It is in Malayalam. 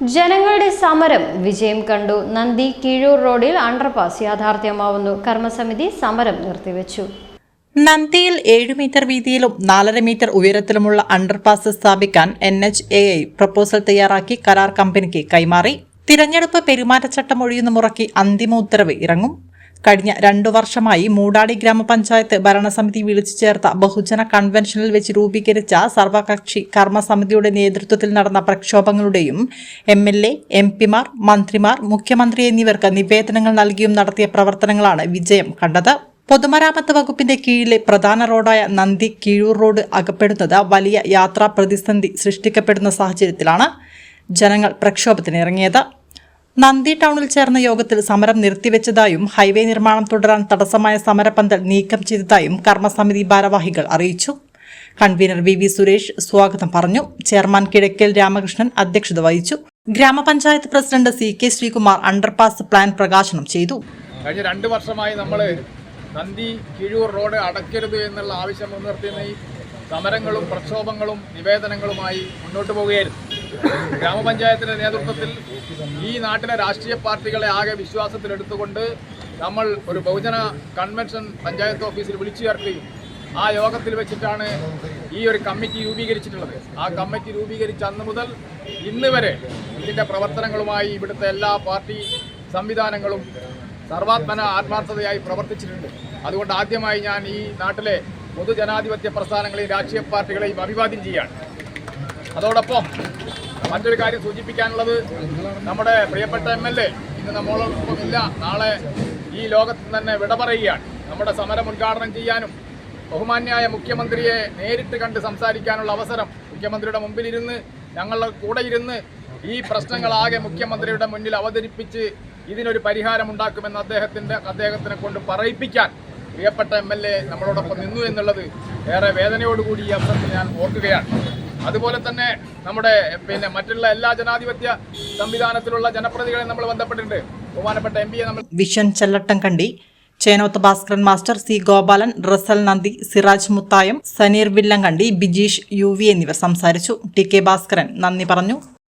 ജനങ്ങളുടെ സമരം വിജയം കണ്ടു. നന്ദി കീഴൂർ റോഡിൽ അണ്ടർപാസ് യാഥാർത്ഥ്യമാവുന്നു. കർമ്മസമിതി സമരം നിർത്തിവെച്ചു. നന്ദിയിൽ ഏഴ് മീറ്റർ വീതിയിലും നാലര മീറ്റർ ഉയരത്തിലുമുള്ള അണ്ടർപാസ് സ്ഥാപിക്കാൻ N H A I proposal തയ്യാറാക്കി കരാർ കമ്പനിക്ക് കൈമാറി. തിരഞ്ഞെടുപ്പ് പെരുമാറ്റച്ചട്ടം ഒഴിയുന്ന മുറയ്ക്ക് അന്തിമ ഉത്തരവ് ഇറങ്ങും. കഴിഞ്ഞ രണ്ടു വർഷമായി മൂടാടി ഗ്രാമപഞ്ചായത്ത് ഭരണസമിതി വിളിച്ചു ചേർത്ത ബഹുജന കൺവെൻഷനിൽ വെച്ച് രൂപീകരിച്ച സർവകക്ഷി കർമ്മസമിതിയുടെ നേതൃത്വത്തിൽ നടന്ന പ്രക്ഷോഭങ്ങളുടെയും എം എൽ എ എം പിമാർ മന്ത്രിമാർ മുഖ്യമന്ത്രി എന്നിവർക്ക് നിവേദനങ്ങൾ നൽകിയും നടത്തിയ പ്രവർത്തനങ്ങളാണ് വിജയം കണ്ടത്. പൊതുമരാമത്ത് വകുപ്പിന്റെ കീഴിലെ പ്രധാന റോഡായ നന്ദി കീഴൂർ റോഡ് അകപ്പെടുന്നത് വലിയ യാത്രാ പ്രതിസന്ധി സൃഷ്ടിക്കപ്പെടുന്ന സാഹചര്യത്തിലാണ്. ജനങ്ങൾ പ്രക്ഷോഭത്തിനിറങ്ങിയത്. നന്ദി ടൗണിൽ ചേർന്ന യോഗത്തിൽ സമരം നിർത്തിവെച്ചതായും ഹൈവേ നിർമ്മാണം തുടരാൻ തടസ്സമായ സമരപന്തൽ നീക്കം ചെയ്തതായും കർമ്മസമിതി ഭാരവാഹികൾ അറിയിച്ചു. കൺവീനർ വി വി സുരേഷ് സ്വാഗതം പറഞ്ഞു. ചെയർമാൻ കിഴക്കൽ രാമകൃഷ്ണൻ അധ്യക്ഷത വഹിച്ചു. ഗ്രാമപഞ്ചായത്ത് president C K Sreekumar underpass plan പ്രകാശനം ചെയ്തു. കഴിഞ്ഞ രണ്ട് വർഷമായി നമ്മൾ നന്ദി കിഴൂർ റോഡ് അടയ്ക്കരുത് എന്നുള്ള ആവശ്യം മുൻനിർത്തി സമരങ്ങളും പ്രക്ഷോഭങ്ങളും നിവേദനങ്ങളുമായി മുന്നോട്ട് പോവുകയായിരുന്നു ഗ്രാമപഞ്ചായത്തിന്റെ നേതൃത്വത്തിൽ ഈ നാട്ടിലെ രാഷ്ട്രീയ പാർട്ടികളെ ആകെ വിശ്വാസത്തിലെടുത്തുകൊണ്ട് നമ്മൾ ഒരു ബഹുജന കൺവെൻഷൻ പഞ്ചായത്ത് ഓഫീസിൽ വിളിച്ചു ചേർക്കുകയും ആ യോഗത്തിൽ വെച്ചിട്ടാണ് ഈ ഒരു കമ്മിറ്റി രൂപീകരിച്ചിട്ടുള്ളത്. ആ കമ്മിറ്റി രൂപീകരിച്ച അന്ന് മുതൽ ഇന്ന് വരെ ഇതിന്റെ പ്രവർത്തനങ്ങളുമായി ഇവിടുത്തെ എല്ലാ പാർട്ടി സംവിധാനങ്ങളും സർവാത്മന ആത്മാർത്ഥതയായി പ്രവർത്തിച്ചിട്ടുണ്ട്. അതുകൊണ്ട് ആദ്യമായി ഞാൻ ഈ നാട്ടിലെ പൊതുജനാധിപത്യ പ്രസ്ഥാനങ്ങളെയും രാഷ്ട്രീയ പാർട്ടികളെയും അഭിവാദ്യം ചെയ്യാണ് അതോടൊപ്പം മറ്റൊരു കാര്യം സൂചിപ്പിക്കാനുള്ളത് നമ്മുടെ പ്രിയപ്പെട്ട എം എൽ എ ഇന്ന് നമ്മളോടൊപ്പം ഇല്ല നാളെ ഈ ലോകത്ത് തന്നെ വിട പറയുകയാണ്. നമ്മുടെ സമരം ഉദ്ഘാടനം ചെയ്യാനും ബഹുമാന്യായ മുഖ്യമന്ത്രിയെ നേരിട്ട് കണ്ട് സംസാരിക്കാനുള്ള അവസരം മുഖ്യമന്ത്രിയുടെ മുമ്പിലിരുന്ന് ഞങ്ങളുടെ കൂടെ ഇരുന്ന് ഈ പ്രശ്നങ്ങളാകെ മുഖ്യമന്ത്രിയുടെ മുന്നിൽ അവതരിപ്പിച്ച് ഇതിനൊരു പരിഹാരം ഉണ്ടാക്കുമെന്ന് അദ്ദേഹത്തിന്റെ അദ്ദേഹത്തിനെ കൊണ്ട് പറയിപ്പിക്കാൻ പ്രിയപ്പെട്ട എം എൽ എ നമ്മളോടൊപ്പം നിന്നു എന്നുള്ളത് ഏറെ വേദനയോടുകൂടി ഈ അവസരത്തിൽ ഞാൻ ഓർക്കുകയാണ്. അതുപോലെ തന്നെ നമ്മുടെ പിന്നെ മറ്റുള്ള എല്ലാ ജനാധിപത്യ സംവിധാനത്തിലുള്ള ജനപ്രതികളെ നമ്മൾ ബന്ധപ്പെട്ടിട്ടുണ്ട്. ബഹുമാനപ്പെട്ട എം പിയെ നമ്മൾ വിഷൻ ചെല്ലട്ടം കണ്ടി Chenoth Bhaskaran master C Gopalan Russell നന്ദി സിറാജ് മുത്തായം സനീർ വില്ലങ്കണ്ടി ബിജീഷ് യു വി എന്നിവർ സംസാരിച്ചു. ടി കെ ഭാസ്കരൻ നന്ദി പറഞ്ഞു.